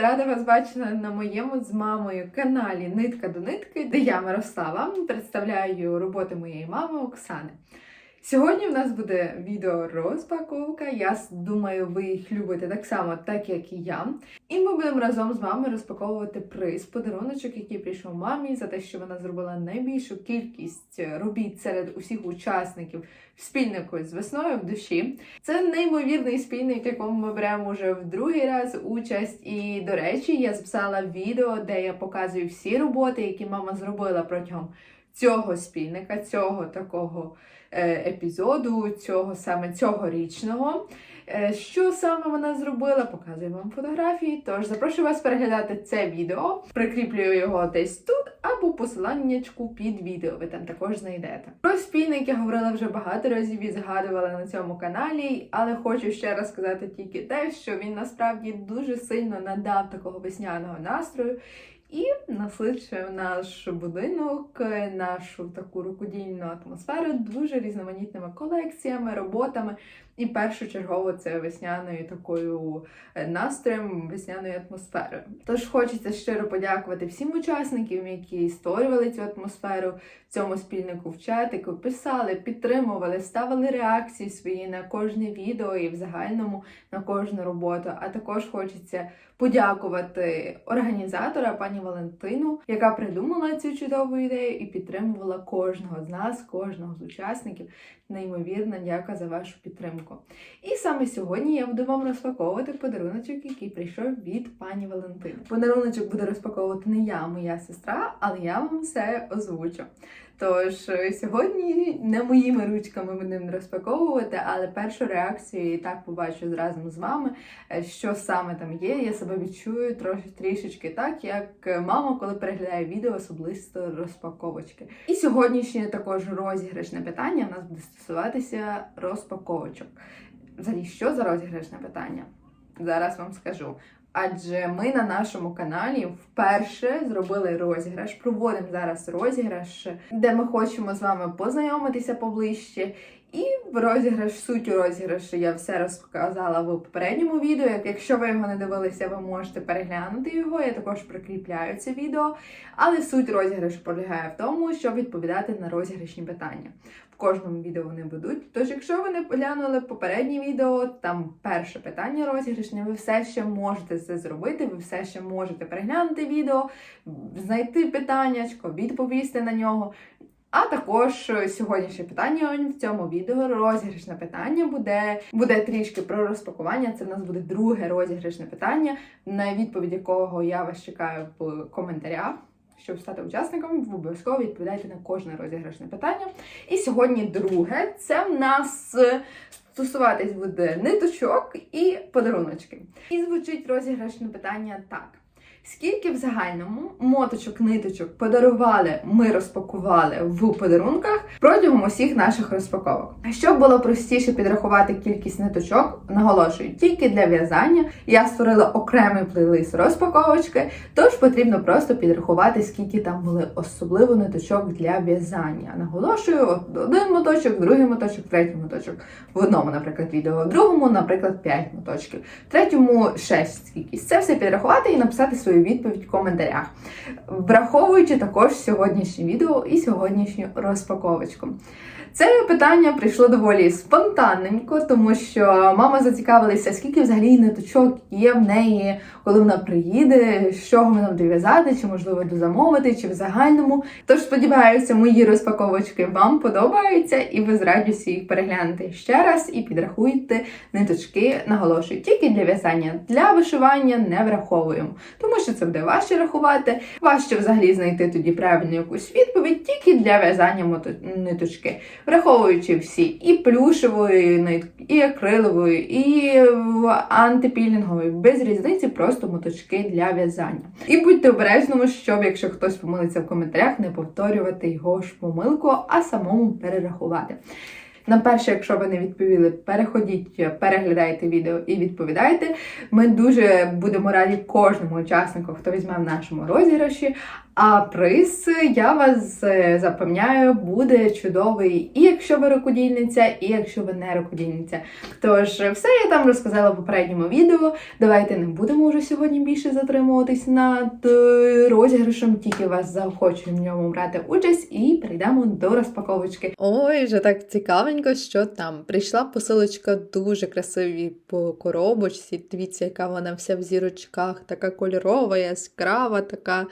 Рада вас бачити на моєму з мамою каналі Нитка до нитки, де я Мирослава представляю роботи моєї мами Оксани. Сьогодні в нас буде відео розпаковка. Я думаю, ви їх любите так само, так як і я. І ми будемо разом з вами розпаковувати приз, подаруночок, який прийшов мамі за те, що вона зробила найбільшу кількість робіт серед усіх учасників спільнику з весною в душі. Це неймовірний спільник, в якому ми беремо вже в другий раз участь. І, до речі, я записала відео, де я показую всі роботи, які мама зробила протягом цього спільника, цього такого е, епізоду, цього саме цьогорічного. Е, Що саме вона зробила, показую вам фотографії. Тож запрошую вас переглядати це відео, прикріплюю його десь тут, або посиланнячку під відео. Ви там також знайдете. Про спільник я говорила вже багато разів і згадувала на цьому каналі, але хочу ще раз сказати тільки те, що він насправді дуже сильно надав такого весняного настрою. І насичив наш будинок, нашу таку рукодільну атмосферу дуже різноманітними колекціями, роботами. І першочергово це весняною такою е, настроєм, весняною атмосферою. Тож хочеться щиро подякувати всім учасникам, які створювали цю атмосферу цьому спільнику в чатику, писали, підтримували, ставили реакції свої на кожне відео і в загальному на кожну роботу. А також хочеться подякувати організатора пані Валентину, яка придумала цю чудову ідею і підтримувала кожного з нас, кожного з учасників. Неймовірна дяка за вашу підтримку. І саме сьогодні я буду вам розпаковувати подаруночок, який прийшов від пані Валентини. Подаруночок буде розпаковувати не я, а моя сестра, але я вам все озвучу. Тож е, сьогодні не моїми ручками будемо розпаковувати, але першу реакцію і так побачу разом з вами, е, що саме там є. Я себе відчую трошки трішечки так, як мама, коли переглядає відео, особисто розпаковочки. І сьогоднішнє також розіграшне питання у нас буде стосуватися розпаковочок. Взагалі, що за розіграшне питання? Зараз вам скажу. Адже ми на нашому каналі вперше зробили розіграш. Проводимо зараз розіграш, де ми хочемо з вами познайомитися поближче. І розіграш, суть розіграшу я все розказала в попередньому відео. Якщо ви його не дивилися, ви можете переглянути його. Я також прикріпляю це відео. Але суть розіграшу полягає в тому, щоб відповідати на розіграшні питання. В кожному відео вони будуть. Тож, якщо ви не поглянули попереднє відео, там перше питання розіграшне, ви все ще можете це зробити, ви все ще можете переглянути відео, знайти питаннячко, відповісти на нього. А також сьогоднішнє питання в цьому відео розіграшне питання буде буде трішки про розпакування. Це в нас буде друге розіграшне питання, на відповідь якого я вас чекаю в коментарях. Щоб стати учасником, ви обов'язково відповідайте на кожне розіграшне питання. І сьогодні друге це в нас стосуватись буде ниточок і подаруночки. І звучить розіграшне питання так. Скільки в загальному моточок, ниточок подарували, ми розпакували в подарунках протягом усіх наших розпаковок. Щоб було простіше підрахувати кількість ниточок, наголошую, тільки для в'язання я створила окремий плейлист розпаковочки, тож потрібно просто підрахувати, скільки там були особливо ниточок для в'язання. Наголошую, один моточок, другий моточок, третій моточок. В одному, наприклад, відео, в другому, наприклад, 5 моточків, в третьому 6 кількість. Це все підрахувати і написати свою відповідь в коментарях, враховуючи також сьогоднішнє відео і сьогоднішню розпаковочку. Це питання прийшло доволі спонтанненько, тому що мама зацікавилася, скільки взагалі ниточок є в неї, коли вона приїде, з чого вона буде в'язати, чи можливо дозамовити, чи в загальному. Тож сподіваюся, мої розпаковочки вам подобаються, і ви з радістю їх переглянете ще раз і підрахуйте ниточки, наголошую, тільки для в'язання, для вишивання не враховуємо, тому що це буде важче рахувати, важче взагалі знайти тоді правильну якусь відповідь, тільки для в'язання ниточки враховуючи всі і плюшевої нитки, і акрилової, і антипілінгової, без різниці, просто моточки для в'язання. І будьте обережними, щоб якщо хтось помилиться в коментарях, не повторювати його ж помилку, а самому перерахувати. На перше, якщо ви не відповіли, переходіть, переглядайте відео і відповідайте. Ми дуже будемо раді кожному учаснику, хто візьме в нашому розіграші. А приз, я вас е, запевняю, буде чудовий, і якщо ви рукодільниця, і якщо ви не рукодільниця. Тож, все я там розказала в попередньому відео. Давайте не будемо вже сьогодні більше затримуватись над е, розіграшем, тільки вас заохочуємо в ньому брати участь і перейдемо до розпаковочки. Ой, вже так цікавенько, що там. Прийшла посилочка дуже красиві по коробочці. Дивіться, яка вона вся в зірочках, така кольорова, яскрава, така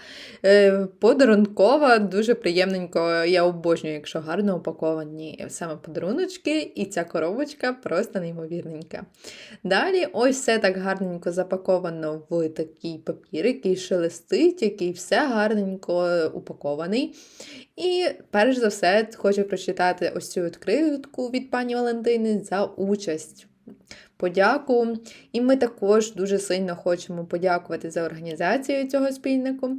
е, подарункова, дуже приємненько. Я обожнюю, якщо гарно упаковані саме подаруночки, і ця коробочка просто неймовірненька. Далі, ось все так гарненько запаковано в такий папір, який шелестить, який все гарненько упакований. І перш за все хочу прочитати ось цю відкритку від пані Валентини за участь. Подяку. І ми також дуже сильно хочемо подякувати за організацію цього спільнику.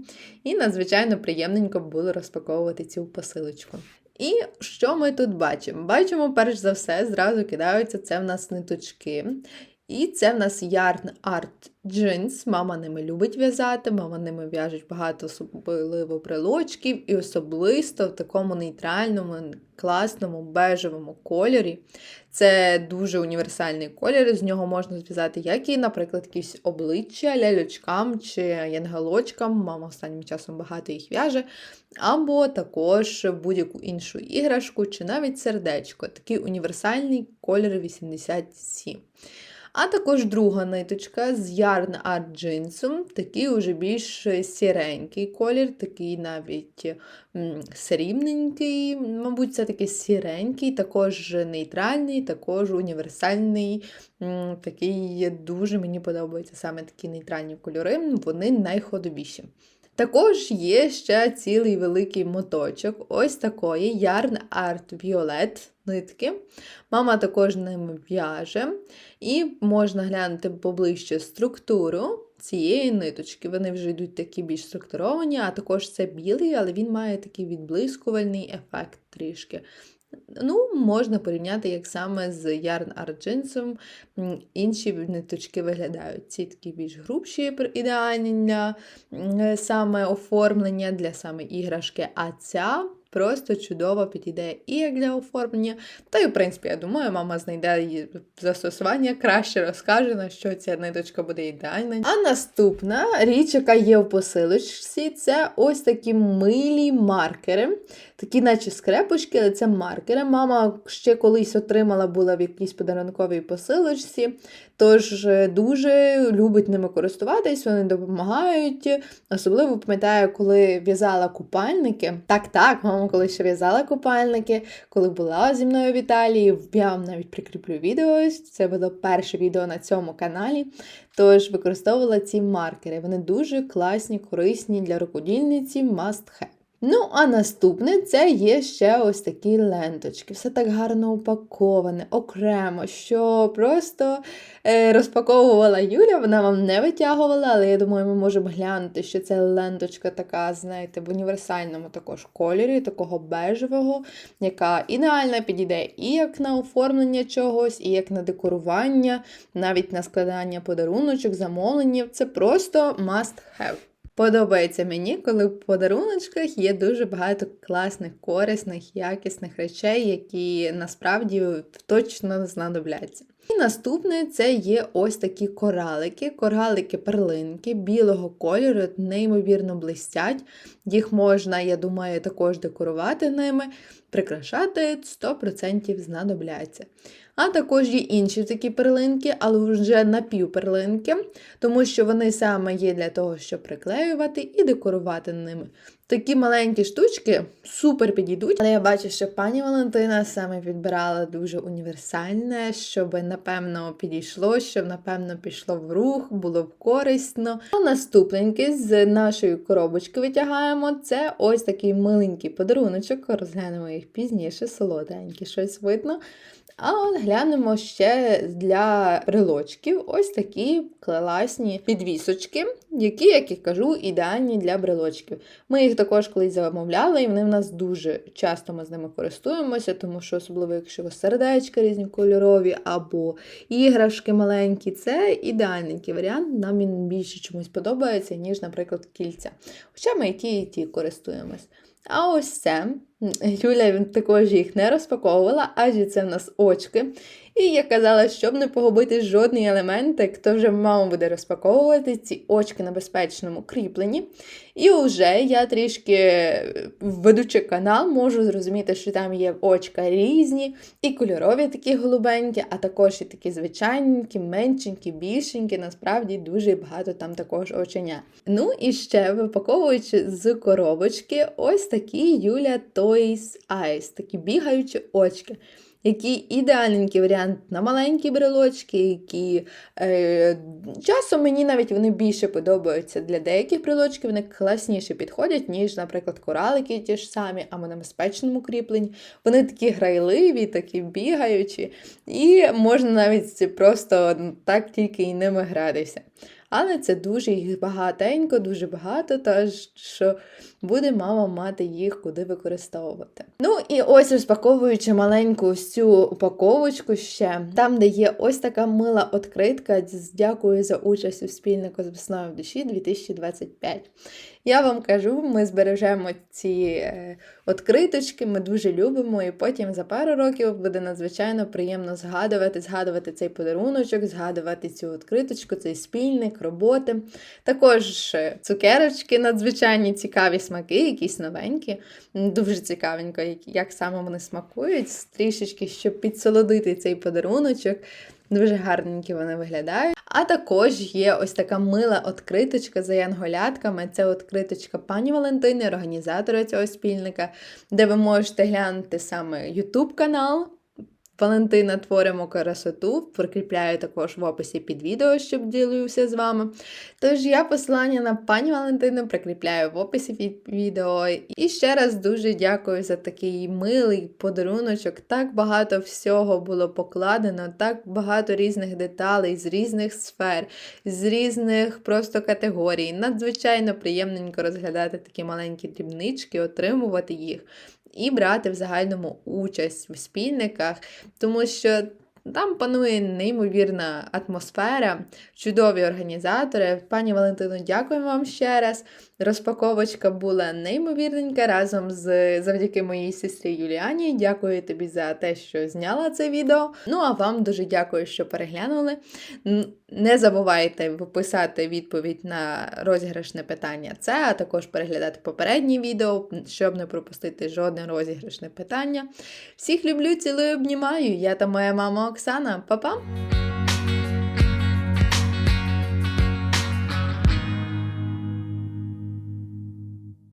І надзвичайно приємненько було розпаковувати цю посилочку. І що ми тут бачимо? Бачимо, перш за все, зразу кидаються це в нас ниточки. І це в нас Yarn Art Jeans. Мама ними любить в'язати, мама ними в'яжуть багато особливо брелочків, і особисто в такому нейтральному, класному, бежевому кольорі. Це дуже універсальний колір, з нього можна зв'язати як і, наприклад, якісь обличчя ляльочкам чи янголочкам. Мама останнім часом багато їх в'яже, або також будь-яку іншу іграшку, чи навіть сердечко. Такий універсальний колір 87. А також друга ниточка з Art Jeans, такий уже більш сіренький колір, такий навіть срібненький, мабуть, це такий сіренький, також нейтральний, також універсальний. Такий дуже мені подобаються саме такі нейтральні кольори, вони найходовіші. Також є ще цілий великий моточок ось такої Yarn Art Violet нитки. Мама також ними в'яже. І можна глянути поближче структуру цієї ниточки. Вони вже йдуть такі більш структуровані, а також це білий, але він має такий відблискувальний ефект трішки. Ну, можна порівняти, як саме з Jeans інші ниточки виглядають. Ці такі більш грубші, ідеальні для саме оформлення, для саме іграшки, а ця просто чудово підійде і як для оформлення. Та й, в принципі, я думаю, мама знайде її застосування, краще розкаже, на що ця ниточка буде ідеальна. А наступна річ, яка є в посилочці, це ось такі милі маркери. Такі, наче скрепочки, але це маркери. Мама ще колись отримала була в якійсь подарунковій посилочці, тож дуже любить ними користуватись, вони допомагають. Особливо пам'ятаю, коли в'язала купальники. Так, так, мама коли ще в'язала купальники, коли була зі мною в Італії, я вам навіть прикріплю відео. Це було перше відео на цьому каналі. Тож використовувала ці маркери. Вони дуже класні, корисні для рукодільниці must have. Ну, а наступне це є ще ось такі ленточки. Все так гарно упаковане, окремо, що просто е, розпаковувала Юля, вона вам не витягувала, але я думаю, ми можемо глянути, що це ленточка така, знаєте, в універсальному також кольорі, такого бежевого, яка ідеально підійде і як на оформлення чогось, і як на декорування, навіть на складання подаруночок, замовленнів. Це просто must have. Подобається мені, коли в подаруночках є дуже багато класних, корисних, якісних речей, які насправді точно знадобляться. І наступне це є ось такі коралики, коралики-перлинки білого кольору, неймовірно блистять. Їх можна, я думаю, також декорувати ними, прикрашати 100% знадобляться. А також є інші такі перлинки, але вже напівперлинки, тому що вони саме є для того, щоб приклеювати і декорувати ними. Такі маленькі штучки супер підійдуть, але я бачу, що пані Валентина саме відбирала дуже універсальне, щоб, напевно, підійшло, щоб, напевно, пішло в рух, було б корисно. А наступненьке з нашої коробочки витягаємо це ось такий миленький подаруночок, розглянемо їх пізніше, солоденький, щось видно. А глянемо ще для брелочків ось такі класні підвісочки, які, як і кажу, ідеальні для брелочків. Ми їх також колись замовляли, і вони в нас дуже часто ми з ними користуємося, тому що, особливо, якщо у вас сердечка різні кольорові або іграшки маленькі, це ідеальний варіант. Нам він більше чомусь подобається, ніж, наприклад, кільця. Хоча ми і ті, і ті користуємось. А ось це. Юля також їх не розпаковувала, адже це в нас очки. І я казала, щоб не погубити жодний елементик, то вже мама буде розпаковувати ці очки на безпечному кріпленні. І вже я трішки, ведучи канал, можу зрозуміти, що там є очка різні, і кольорові такі голубенькі, а також і такі звичайненькі, меншенькі, більшенькі. Насправді дуже багато там також оченя. Ну і ще випаковуючи з коробочки, ось такі Юля Toys Eyes, такі бігаючі очки. Який ідеальненький варіант на маленькі брелочки, які е, часом мені навіть вони більше подобаються для деяких брелочків, вони класніше підходять, ніж, наприклад, коралики ті ж самі, або на безпечному кріпленні. Вони такі грайливі, такі бігаючі, і можна навіть просто так тільки і ними гратися. Але це дуже їх багатенько, дуже багато, тож що буде мама мати їх куди використовувати. Ну і ось розпаковуючи маленьку ось цю упаковочку ще, там, де є ось така мила відкритка, з- дякую за участь у спільнику з весною в душі 2025. Я вам кажу, ми збережемо ці е, відкриточки, ми дуже любимо, і потім за пару років буде надзвичайно приємно згадувати, згадувати цей подаруночок, згадувати цю відкриточку, цей спільник, роботи. Також е, цукерочки надзвичайні цікаві смаки, якісь новенькі. Дуже цікавенько, як, саме вони смакують, трішечки, щоб підсолодити цей подаруночок. Дуже гарненькі вони виглядають. А також є ось така мила откриточка за янголятками. Це откриточка пані Валентини, організатора цього спільника, де ви можете глянути саме YouTube канал. Валентина творимо красоту, прикріпляю також в описі під відео, щоб ділюся з вами. Тож я посилання на пані Валентину прикріпляю в описі під відео. І ще раз дуже дякую за такий милий подаруночок. Так багато всього було покладено, так багато різних деталей з різних сфер, з різних просто категорій. Надзвичайно приємненько розглядати такі маленькі дрібнички, отримувати їх і брати в загальному участь в спільниках, тому що там панує неймовірна атмосфера, чудові організатори. Пані Валентину, дякую вам ще раз. Розпаковочка була неймовірненька разом з завдяки моїй сестрі Юліані. Дякую тобі за те, що зняла це відео. Ну а вам дуже дякую, що переглянули. Не забувайте писати відповідь на розіграшне питання це, а також переглядати попередні відео, щоб не пропустити жодне розіграшне питання. Всіх люблю, цілую, обнімаю. Я та моя мама Оксана. Па-па!